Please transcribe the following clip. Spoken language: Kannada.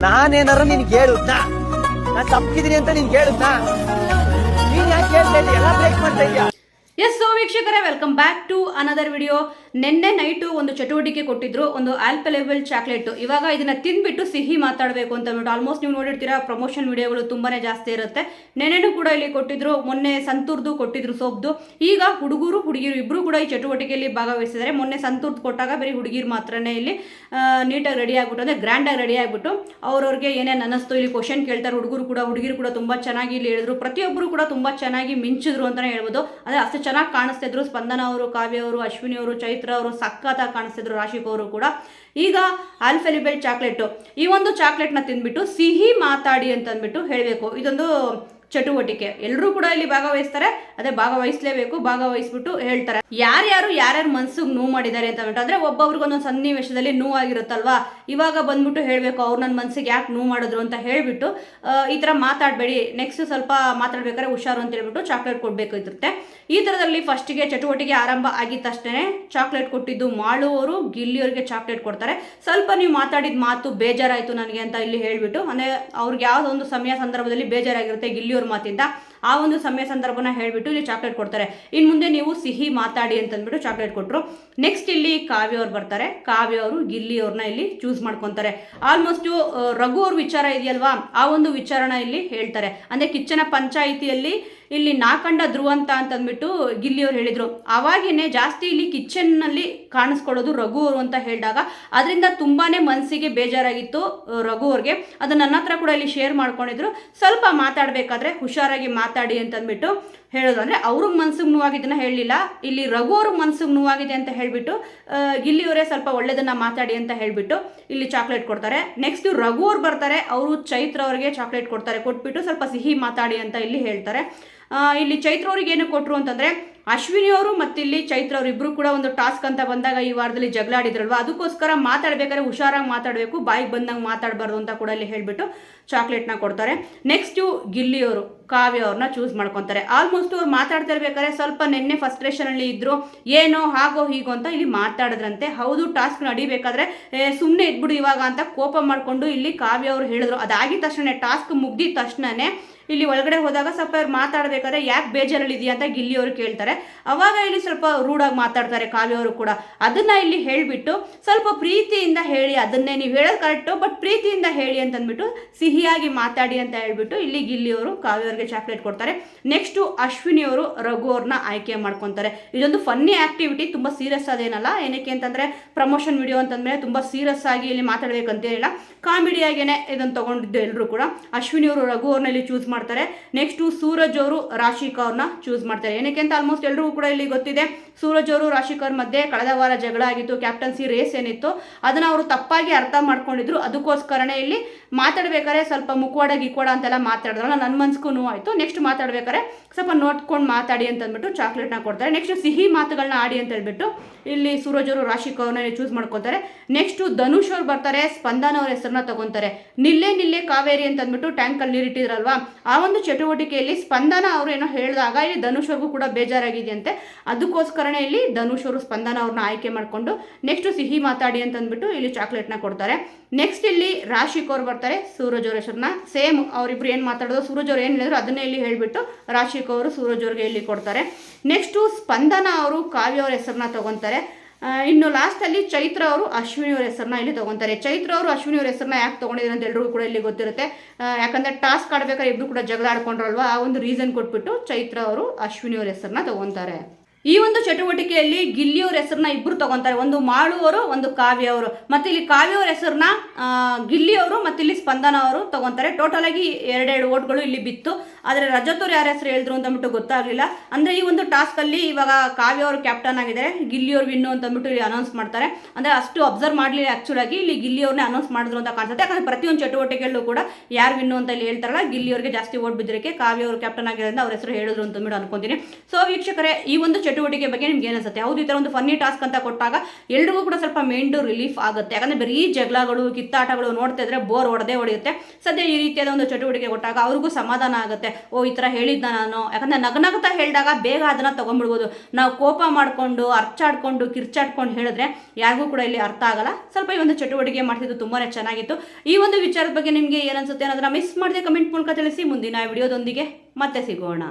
ನಾನೇನಾರು ನಿನ್ ಹೇಳುದ್ನಾ ನಾನ್ ತಪ್ಪಿದೀನಿ ಅಂತ ನಿನ್ಗೆ ಹೇಳುದ್ನಾ ನೀನ್ ಯಾಕೆ ಹೇಳ್ತಾ ಎಲ್ಲ ಬ್ರೇಕ್ ಮಾಡ್ತಾ ಇದೀಯ? ಎಸ್ ಸೊ ವೀಕ್ಷಕರೇ welcome back to another video ನಿನ್ನೆ ನೈಟು ಒಂದು ಚಟುವಟಿಕೆ ಕೊಟ್ಟಿದ್ರು, ಒಂದು ಆಲ್ಪಲೆಬಲ್ ಚಾಕ್ಲೇಟು ಇವಾಗ ಇದನ್ನ ತಿಂದ್ಬಿಟ್ಟು ಸಿಹಿ ಮಾತಾಡಬೇಕು ಅಂತ ಅಂದ್ಬಿಟ್ಟು ಆಲ್ಮೋಸ್ಟ್ ನೀವು ನೋಡಿರ್ತೀರಾ ಪ್ರಮೋಷನ್ ವಿಡಿಯೋಗಳು ತುಂಬಾನೇ ಜಾಸ್ತಿ ಇರುತ್ತೆ. ನೆನೆನೂ ಕೂಡ ಇಲ್ಲಿ ಕೊಟ್ಟಿದ್ರು, ಮೊನ್ನೆ ಸಂತೂರ್ದು ಕೊಟ್ಟಿದ್ರು ಸೋಪ್ದು. ಈಗ ಹುಡುಗರು ಹುಡುಗಿರು ಇಬ್ರು ಕೂಡ ಈ ಚಟುವಟಿಕೆಯಲ್ಲಿ ಭಾಗವಹಿಸಿದ್ದಾರೆ. ಮೊನ್ನೆ ಸಂತೂರ್ದು ಕೊಟ್ಟಾಗ ಬರೀ ಹುಡುಗಿರು ಮಾತ್ರನೇ ಇಲ್ಲಿ ನೀಟಾಗಿ ರೆಡಿ ಆಗ್ಬಿಟ್ಟು, ಅಂದರೆ ಗ್ರ್ಯಾಂಡಾಗಿ ರೆಡಿ ಆಗ್ಬಿಟ್ಟು ಅವ್ರವ್ರಿಗೆ ಏನೇನು ಅನ್ನಿಸ್ತು ಇಲ್ಲಿ ಕ್ವಶನ್ ಕೇಳ್ತಾರೆ, ಹುಡುಗರು ಕೂಡ, ಹುಡುಗಿರು ಕೂಡ ತುಂಬ ಚೆನ್ನಾಗಿ ಇಲ್ಲಿ ಹೇಳಿದ್ರು. ಪ್ರತಿಯೊಬ್ಬರು ಕೂಡ ತುಂಬ ಚೆನ್ನಾಗಿ ಮಿಂಚಿದ್ರು ಅಂತಲೇ ಹೇಳ್ಬೋದು. ಅಂದರೆ ಅಷ್ಟು ಚೆನ್ನಾಗಿ ಕಾಣಿಸ್ತಿದ್ರು ಸ್ಪಂದನ ಅವರು, ಕಾವ್ಯ ಅವರು, ಅಶ್ವಿನಿ ಅವರು ಅವರು ಸಖತ್ತಾಗಿ ಕಾಣಿಸ್ತಿದ್ರು ಅವರು ಕೂಡ. ಈಗ ಆಲ್ಫೆಲಿಬೆಲ್ ಚಾಕ್ಲೇಟು. ಈ ಒಂದು ಚಾಕ್ಲೇಟ್ನ ತಿಂದ್ಬಿಟ್ಟು ಸಿಹಿ ಮಾತಾಡಿ ಅಂತ ಅಂದ್ಬಿಟ್ಟು ಹೇಳಬೇಕು. ಇದೊಂದು ಚಟುವಟಿಕೆ. ಎಲ್ಲರೂ ಕೂಡ ಇಲ್ಲಿ ಭಾಗವಹಿಸ್ತಾರೆ. ಅದೇ ಭಾಗವಹಿಸಲೇಬೇಕು, ಭಾಗವಹಿಸ್ಬಿಟ್ಟು ಹೇಳ್ತಾರೆ. ಯಾರ್ಯಾರು ಯಾರ್ಯಾರ ಮನ್ಸಿಗೆ ನೋವು ಮಾಡಿದ್ದಾರೆ ಅಂತ ಅಂದ್ಬಿಟ್ಟು ಅಂದ್ರೆ ಒಬ್ಬೊಬ್ರಿಗೊಂದೊಂದು ಸನ್ನಿವೇಶದಲ್ಲಿ ನೋವು ಆಗಿರುತ್ತಲ್ವಾ ಇವಾಗ ಬಂದ್ಬಿಟ್ಟು ಹೇಳಬೇಕು, ಅವ್ರು ನನ್ನ ಮನ್ಸಿಗೆ ಯಾಕೆ ನೋವು ಮಾಡಿದ್ರು ಅಂತ ಹೇಳ್ಬಿಟ್ಟು ಈ ಥರ ಮಾತಾಡಬೇಡಿ. ನೆಕ್ಸ್ಟ್ ಸ್ವಲ್ಪ ಮಾತಾಡ್ಬೇಕಾದ್ರೆ ಹುಷಾರು ಅಂತ ಹೇಳ್ಬಿಟ್ಟು ಚಾಕ್ಲೇಟ್ ಕೊಡಬೇಕಾಗಿರುತ್ತೆ ಈ ಥರದಲ್ಲಿ ಫಸ್ಟಿಗೆ ಚಟುವಟಿಕೆ ಆರಂಭ ಆಗಿದ್ದಷ್ಟೇ ಚಾಕ್ಲೇಟ್ ಕೊಟ್ಟಿದ್ದು ಮಾಳುವವರು, ಗಿಲ್ಲಿಯವರಿಗೆ ಚಾಕ್ಲೇಟ್ ಕೊಡ್ತಾರೆ. ಸ್ವಲ್ಪ ನೀವು ಮಾತಾಡಿದ ಮಾತು ಬೇಜಾರಾಯಿತು ನನಗೆ ಅಂತ ಇಲ್ಲಿ ಹೇಳಿಬಿಟ್ಟು, ಅಂದರೆ ಅವ್ರಿಗೆ ಯಾವುದೋ ಒಂದು ಸಮಯ ಸಂದರ್ಭದಲ್ಲಿ ಬೇಜಾರಾಗಿರುತ್ತೆ ಗಿಲ್ಲಿಯವ್ರ ಮಾತಿಂದ, ಆ ಒಂದು ಸಮಯ ಸಂದರ್ಭನ ಹೇಳಿಬಿಟ್ಟು ಇಲ್ಲಿ ಚಾಕ್ಲೇಟ್ ಕೊಡ್ತಾರೆ. ಇನ್ನು ಮುಂದೆ ನೀವು ಸಿಹಿ ಮಾತಾಡಿ ಅಂತಂದ್ಬಿಟ್ಟು ಚಾಕ್ಲೇಟ್ ಕೊಟ್ಟರು ನೆಕ್ಸ್ಟ್ ಇಲ್ಲಿ ಕಾವ್ಯ ಅವ್ರು ಬರ್ತಾರೆ. ಕಾವ್ಯ ಅವರು ಗಿಲ್ಲಿ ಅವ್ರನ್ನ ಇಲ್ಲಿ ಚೂಸ್ ಮಾಡ್ಕೊತಾರೆ. ಆಲ್ಮೋಸ್ಟು ರಘು ಅವ್ರ ವಿಚಾರ ಇದೆಯಲ್ವಾ? ಆ ಒಂದು ವಿಚಾರನ ಇಲ್ಲಿ ಹೇಳ್ತಾರೆ. ಅಂದರೆ ಕಿಚ್ಚನ ಪಂಚಾಯಿತಿಯಲ್ಲಿ ಇಲ್ಲಿ ನಾಕಂಡ ಧ್ರುವಂತ ಅಂತಂದ್ಬಿಟ್ಟು ಗಿಲ್ಲಿಯವ್ರು ಹೇಳಿದರು. ಅವಾಗಿನೇ ಜಾಸ್ತಿ ಇಲ್ಲಿ ಕಿಚನ್ನಲ್ಲಿ ಕಾಣಿಸ್ಕೊಳ್ಳೋದು ರಘು ಅವರು ಅಂತ ಹೇಳಿದಾಗ ಅದರಿಂದ ತುಂಬಾ ಮನಸ್ಸಿಗೆ ಬೇಜಾರಾಗಿತ್ತು ರಘು ಅವ್ರಿಗೆ. ಅದು ನನ್ನ ಹತ್ರ ಕೂಡ ಇಲ್ಲಿ ಶೇರ್ ಮಾಡ್ಕೊಂಡಿದ್ರು. ಸ್ವಲ್ಪ ಮಾತಾಡಬೇಕಾದ್ರೆ ಹುಷಾರಾಗಿ ಮಾತಾಡಿ ಅಂತಂದ್ಬಿಟ್ಟು ಹೇಳೋದು ಅಂದರೆ ಅವ್ರಿಗೆ ಮನ್ಸಿಗೆ ನೋವಾಗಿದ್ದನ್ನು ಹೇಳಲಿಲ್ಲ. ಇಲ್ಲಿ ರಘು ಅವ್ರಿಗೆ ಮನ್ಸಿಗೆ ನೋವಾಗಿದೆ ಅಂತ ಹೇಳಿಬಿಟ್ಟು ಗಿಲ್ಲಿಯವರೇ ಸ್ವಲ್ಪ ಒಳ್ಳೆಯದನ್ನು ಮಾತಾಡಿ ಅಂತ ಹೇಳಿಬಿಟ್ಟು ಇಲ್ಲಿ ಚಾಕ್ಲೇಟ್ ಕೊಡ್ತಾರೆ. ನೆಕ್ಸ್ಟ್ ರಘು ಅವ್ರು ಬರ್ತಾರೆ, ಅವರು ಚೈತ್ರ ಅವರಿಗೆ ಚಾಕ್ಲೇಟ್ ಕೊಡ್ತಾರೆ. ಕೊಟ್ಬಿಟ್ಟು ಸ್ವಲ್ಪ ಸಿಹಿ ಮಾತಾಡಿ ಅಂತ ಇಲ್ಲಿ ಹೇಳ್ತಾರೆ. ಇಲ್ಲಿ ಚೈತ್ರ ಅವ್ರಿಗೆ ಏನು ಕೊಟ್ಟರು ಅಂತಂದರೆ ಅಶ್ವಿನಿ ಅವರು ಮತ್ತು ಇಲ್ಲಿ ಚೈತ್ರ ಅವರು ಇಬ್ಬರು ಕೂಡ ಒಂದು ಟಾಸ್ಕ್ ಅಂತ ಬಂದಾಗ ಈ ವಾರದಲ್ಲಿ ಜಗಳ ಆಡಿದ್ರಲ್ವ? ಅದಕ್ಕೋಸ್ಕರ ಮಾತಾಡ್ಬೇಕಾದ್ರೆ ಹುಷಾರಾಗಿ ಮಾತಾಡಬೇಕು, ಬಾಯಿಗೆ ಬಂದಂಗೆ ಮಾತಾಡಬಾರ್ದು ಅಂತ ಕೂಡ ಇಲ್ಲಿ ಹೇಳಿಬಿಟ್ಟು ಚಾಕ್ಲೇಟ್ನ ಕೊಡ್ತಾರೆ. ನೆಕ್ಸ್ಟು ಗಿಲ್ಲಿಯವರು ಕಾವ್ಯ ಅವ್ರನ್ನ ಚೂಸ್ ಮಾಡ್ಕೊತಾರೆ. ಆಲ್ಮೋಸ್ಟ್ ಅವ್ರು ಮಾತಾಡ್ತಾ ಇರ್ಬೇಕಾದ್ರೆ ಸ್ವಲ್ಪ ನಿನ್ನೆ ಫಸ್ಟ್ರೇಷನಲ್ಲಿ ಇದ್ರು, ಏನೋ ಹಾಗೋ ಹೀಗೋ ಅಂತ ಇಲ್ಲಿ ಮಾತಾಡಿದ್ರಂತೆ. ಹೌದು ಟಾಸ್ಕ್ ನಡಿಬೇಕಾದ್ರೆ ಸುಮ್ಮನೆ ಇದ್ಬಿಡು ಇವಾಗ ಅಂತ ಕೋಪ ಮಾಡಿಕೊಂಡು ಇಲ್ಲಿ ಕಾವ್ಯ ಅವರು ಹೇಳಿದ್ರು. ಅದಾಗಿದ ತಕ್ಷಣ ಟಾಸ್ಕ್ ಮುಗ್ದಿದ ತಕ್ಷಣನೇ ಇಲ್ಲಿ ಒಳಗಡೆ ಹೋದಾಗ ಸ್ವಲ್ಪ ಅವ್ರು ಮಾತಾಡಬೇಕಾದ್ರೆ ಯಾಕೆ ಬೇಜಾರಲ್ಲಿದೆಯಾ ಅಂತ ಗಿಲ್ಲಿ ಅವರು ಕೇಳ್ತಾರೆ. ಅವಾಗ ಇಲ್ಲಿ ಸ್ವಲ್ಪ ರೂಢಾಗಿ ಮಾತಾಡ್ತಾರೆ ಕಾವ್ಯವರು ಕೂಡ. ಅದನ್ನ ಇಲ್ಲಿ ಹೇಳಿಬಿಟ್ಟು ಸ್ವಲ್ಪ ಪ್ರೀತಿಯಿಂದ ಹೇಳಿ, ಅದನ್ನೇ ನೀವು ಹೇಳೋದು ಕರೆಕ್ಟು, ಬಟ್ ಪ್ರೀತಿಯಿಂದ ಹೇಳಿ ಅಂತ ಅಂದ್ಬಿಟ್ಟು ಸಿಹಿಯಾಗಿ ಮಾತಾಡಿ ಅಂತ ಹೇಳ್ಬಿಟ್ಟು ಇಲ್ಲಿ ಗಿಲ್ಲಿ ಅವರು ಕಾವ್ಯ ಅವ್ರಿಗೆ ಚಾಕ್ಲೇಟ್ ಕೊಡ್ತಾರೆ. ನೆಕ್ಸ್ಟು ರಘು ಅವ್ರನ್ನ ಆಯ್ಕೆ ಮಾಡ್ಕೊತಾರೆ. ಇದೊಂದು ಫನ್ನಿ ಆಕ್ಟಿವಿಟಿ, ತುಂಬ ಸೀರಿಯಸ್ ಅದೇನಲ್ಲ, ಏನಕ್ಕೆ ಅಂತಂದರೆ ಪ್ರಮೋಷನ್ ವಿಡಿಯೋ ಅಂತಂದರೆ ತುಂಬ ಸೀರಿಯಸ್ ಆಗಿ ಇಲ್ಲಿ ಮಾತಾಡಬೇಕಂತೇನಿಲ್ಲ. ಕಾಮಿಡಿಯಾಗೇನೆ ಇದನ್ನು ತಗೊಂಡಿದ್ದು ಎಲ್ಲರೂ ಕೂಡ. ಅಶ್ವಿನಿ ಅವರು ರಘು ಅವ್ರನ್ನ ಇಲ್ಲಿ ಚೂಸ್ ಮಾಡ್ತಾರೆ. ನೆಕ್ಸ್ಟು ಸೂರಜ್ ಅವರು ರಾಶಿಕ್ ಚೂಸ್ ಮಾಡ್ತಾರೆ. ಏನಕ್ಕೆ ಅಂತ ಆಲ್ಮೋಸ್ಟ್ ಎಲ್ರಿಗೂ ಕೂಡ ಇಲ್ಲಿ ಗೊತ್ತಿದೆ. ಸೂರಜ್ ಅವರು ರಾಶಿಕ್ ಮಧ್ಯೆ ಕಳೆದ ವಾರ ಜಗಳ ಆಗಿತ್ತು ಕ್ಯಾಪ್ಟನ್ಸಿ ರೇಸ್ ಏನಿತ್ತು, ಅದನ್ನು ಅವರು ತಪ್ಪಾಗಿ ಅರ್ಥ ಮಾಡ್ಕೊಂಡಿದ್ರು. ಅದಕ್ಕೋಸ್ಕರನೇ ಇಲ್ಲಿ ಮಾತಾಡ್ಬೇಕಾದ್ರೆ ಸ್ವಲ್ಪ ಮುಖವಾಡ ಗಿಕ್ವಾಡ ಅಂತೆಲ್ಲ ಮಾತಾಡಿದ್ರಲ್ಲ ನನ್ನ ಮನ್ಸ್ಗೂ ನೋವಾಯಿತು. ನೆಕ್ಸ್ಟ್ ಮಾತಾಡ್ಬೇಕಾದ್ರೆ ಸ್ವಲ್ಪ ನೋಡ್ಕೊಂಡು ಮಾತಾಡಿ ಅಂತ ಅಂದ್ಬಿಟ್ಟು ಚಾಕ್ಲೇಟ್ನ ಕೊಡ್ತಾರೆ. ನೆಕ್ಸ್ಟ್ ಸಿಹಿ ಮಾತುಗಳನ್ನ ಆಡಿ ಅಂತ ಹೇಳ್ಬಿಟ್ಟು ಇಲ್ಲಿ ಸೂರಜ್ ಅವರು ರಾಶಿಕವ್ರನ್ನ ಚೂಸ್ ಮಾಡ್ಕೊತಾರೆ. ನೆಕ್ಸ್ಟು ಧನುಷ್ ಅವ್ರು ಬರ್ತಾರೆ, ಸ್ಪಂದನ ಅವ್ರ ಹೆಸರನ್ನ ತಗೊಂತಾರೆ. ನಿಲ್ಲೆ ನಿಲ್ಲೆ ಕಾವೇರಿ ಅಂತ ಅಂದ್ಬಿಟ್ಟು ಟ್ಯಾಂಕಲ್ಲಿ ನೀರಿಟ್ಟಿದ್ರಲ್ವಾ ಒಂದು ಚಟುವಟಿಕೆಯಲ್ಲಿ ಸ್ಪಂದನ ಅವರು ಏನೋ ಹೇಳಿದಾಗ ಇಲ್ಲಿ ಧನುಷ್ ಕೂಡ ಬೇಜಾರಾಗಿದೆಯಂತೆ. ಅದಕ್ಕೋಸ್ಕರನೇ ಇಲ್ಲಿ ಧನುಷ್ ಅವರು ಸ್ಪಂದನ ಅವ್ರನ್ನ ಆಯ್ಕೆ ಮಾಡಿಕೊಂಡು ನೆಕ್ಸ್ಟ್ ಸಿಹಿ ಮಾತಾಡಿ ಅಂತ ಅಂದ್ಬಿಟ್ಟು ಇಲ್ಲಿ ಚಾಕ್ಲೇಟ್ನ ಕೊಡ್ತಾರೆ. ನೆಕ್ಸ್ಟ್ ಇಲ್ಲಿ ರಾಶಿಕ್ ಅವ್ರು ಬರ್ತಾರೆ ಸೂರಜ್ ಅವ್ರ ಹೆಸರನ್ನ ಸೇಮ್ ಅವರಿಬ್ರು ಏನು ಮಾತಾಡೋದು ಸೂರಜ್ ಅವ್ರು ಏನು ಹೇಳಿದ್ರು ಅದನ್ನೇ ಇಲ್ಲಿ ಹೇಳಿಬಿಟ್ಟು ರಾಶಿಕ್ ಅವರು ಸೂರಜ್ ಅವ್ರಿಗೆ ಇಲ್ಲಿ ಕೊಡ್ತಾರೆ. ನೆಕ್ಸ್ಟು ಸ್ಪಂದನ ಅವರು ಕಾವ್ಯ ಅವ್ರ ಹೆಸರನ್ನ ತಗೊತಾರೆ. ಆ, ಇನ್ನು ಲಾಸ್ಟಲ್ಲಿ ಚೈತ್ರ ಅವರು ಅಶ್ವಿನಿ ಅವರ ಹೆಸರನ್ನ ಇಲ್ಲಿ ತಗೊಂತಾರೆ. ಚೈತ್ರ ಅವರು ಅಶ್ವಿನಿ ಅವರ ಹೆಸರನ್ನ ಯಾಕೆ ತಗೊಂಡಿದ್ದಾರೆ ಅಂತ ಎಲ್ರಿಗೂ ಕೂಡ ಇಲ್ಲಿ ಗೊತ್ತಿರುತ್ತೆ. ಯಾಕಂದ್ರೆ ಟಾಸ್ಕ್ ಆಡ್ಬೇಕಾದ್ರೆ ಇಬ್ಬರು ಕೂಡ ಜಗಳ ಆಡ್ಕೊಂಡ್ರಲ್ವಾ? ಆ ಒಂದು ರೀಸನ್ ಕೊಟ್ಬಿಟ್ಟು ಚೈತ್ರ ಅವರು ಅಶ್ವಿನಿ ಅವರ ಹೆಸರನ್ನ ತಗೊಂತಾರೆ. ಈ ಒಂದು ಚಟುವಟಿಕೆಯಲ್ಲಿ ಗಿಲ್ಲಿಯವ್ರ ಹೆಸರನ್ನ ಇಬ್ಬರು ತಗೊಂತಾರೆ. ಒಂದು ಮಾಳುವರು ಒಂದು ಕಾವ್ಯ ಅವರು ಮತ್ತೆ ಇಲ್ಲಿ ಕಾವ್ಯ ಅವ್ರ ಹೆಸರನ್ನ ಗಿಲ್ಲಿ ಅವರು ಮತ್ತೆ ಇಲ್ಲಿ ಸ್ಪಂದನ ಅವರು ತಗೊಂತಾರೆ. ಟೋಟಲ್ ಆಗಿ ಎರಡೆರಡು ಓಟ್ಗಳು ಇಲ್ಲಿ ಬಿತ್ತು. ಆದರೆ ರಜತ್ ಅವ್ರು ಯಾರ ಹೆಸರು ಹೇಳಿದ್ರು ಅಂತ ಅಂದ್ಬಿಟ್ಟು ಗೊತ್ತಾಗಲಿಲ್ಲ. ಅಂದ್ರೆ ಈ ಒಂದು ಟಾಸ್ಕ್ ಅಲ್ಲಿ ಇವಾಗ ಕಾವ್ಯ ಅವರು ಕ್ಯಾಪ್ಟನ್ ಆಗಿದ್ದಾರೆ. ಗಿಲ್ಲಿ ಅವ್ರು ವಿನ್ನು ಅಂತ ಅಂದ್ಬಿಟ್ಟು ಇಲ್ಲಿ ಅನೌನ್ಸ್ ಮಾಡ್ತಾರೆ. ಅಂದ್ರೆ ಅಷ್ಟು ಅಬ್ಸರ್ವ್ ಮಾಡಲಿ ಆಕ್ಚುಲ್ ಆಗಿ. ಇಲ್ಲಿ ಗಿಲ್ಲಿ ಅವ್ರನ್ನ ಅನೌನ್ಸ್ ಮಾಡಿದ್ರು ಅಂತ ಕಾಣಿಸುತ್ತೆ. ಯಾಕಂದ್ರೆ ಪ್ರತಿಯೊಂದು ಚಟುವಟಿಕೆಯಲ್ಲೂ ಕೂಡ ಯಾರು ವಿನ್ನು ಅಂತ ಇಲ್ಲಿ ಹೇಳ್ತಾರಲ್ಲ, ಗಿಲ್ಲಿ ಅವ್ರಿಗೆ ಜಾಸ್ತಿ ಓಟ್ ಬಿದ್ದಿರಕ್ಕೆ ಕಾವ್ಯ ಅವರು ಕ್ಯಾಪ್ಟನ್ ಆಗಿರೋದ್ರಿಂದ ಅವ್ರ ಹೆಸರು ಹೇಳಿದ್ರು ಅಂತ ಅಂದ್ಬಿಟ್ಟು ಅನ್ಕೊಂತೀನಿ. ಸೊ ವೀಕ್ಷಕರೇ, ಈ ಒಂದು ಚಟುವಟಿಕೆ ಬಗ್ಗೆ ನಿಮ್ಗೆ ಏನಿಸುತ್ತೆ? ಹೌದು, ಈ ಥರ ಒಂದು ಫನ್ನಿ ಟಾಸ್ಕ್ ಅಂತ ಕೊಟ್ಟಾಗ ಎಲ್ರಿಗೂ ಕೂಡ ಸ್ವಲ್ಪ ಮೈಂಡು ರಿಲೀಫ್ ಆಗುತ್ತೆ. ಯಾಕಂದ್ರೆ ಬರೀ ಜಗಳಗಳು, ಕಿತ್ತಾಟಗಳು ನೋಡ್ತಾ ಇದ್ರೆ ಬೋರ್ ಹೊಡೆದೇ ಹೊಡೆಯುತ್ತೆ. ಸದ್ಯ ಈ ರೀತಿಯಾದ ಒಂದು ಚಟುವಟಿಕೆ ಕೊಟ್ಟಾಗ ಅವ್ರಿಗೂ ಸಮಾಧಾನ ಆಗುತ್ತೆ. ಓ, ಈ ಥರ ಹೇಳಿದ್ದ ನಾನು. ಯಾಕಂದ್ರೆ ನಗನಗ್ತಾ ಹೇಳಿದಾಗ ಬೇಗ ಅದನ್ನ ತಗೊಂಡ್ಬಿಡ್ಬೋದು. ನಾವು ಕೋಪ ಮಾಡಿಕೊಂಡು, ಅರ್ಚಾಡ್ಕೊಂಡು, ಕಿರ್ಚಾಡ್ಕೊಂಡು ಹೇಳಿದ್ರೆ ಯಾರಿಗೂ ಕೂಡ ಇಲ್ಲಿ ಅರ್ಥ ಆಗಲ್ಲ. ಸ್ವಲ್ಪ ಈ ಒಂದು ಚಟುವಟಿಕೆ ಮಾಡ್ತಿದ್ದು ತುಂಬಾ ಚೆನ್ನಾಗಿತ್ತು. ಈ ಒಂದು ವಿಚಾರದ ಬಗ್ಗೆ ನಿಮಗೆ ಏನನ್ಸುತ್ತೆ ಅನ್ನೋದನ್ನ ಮಿಸ್ ಮಾಡದೆ ಕಮೆಂಟ್ ಮೂಲಕ ತಿಳಿಸಿ. ಮುಂದಿನ ವಿಡಿಯೋದೊಂದಿಗೆ ಮತ್ತೆ ಸಿಗೋಣ.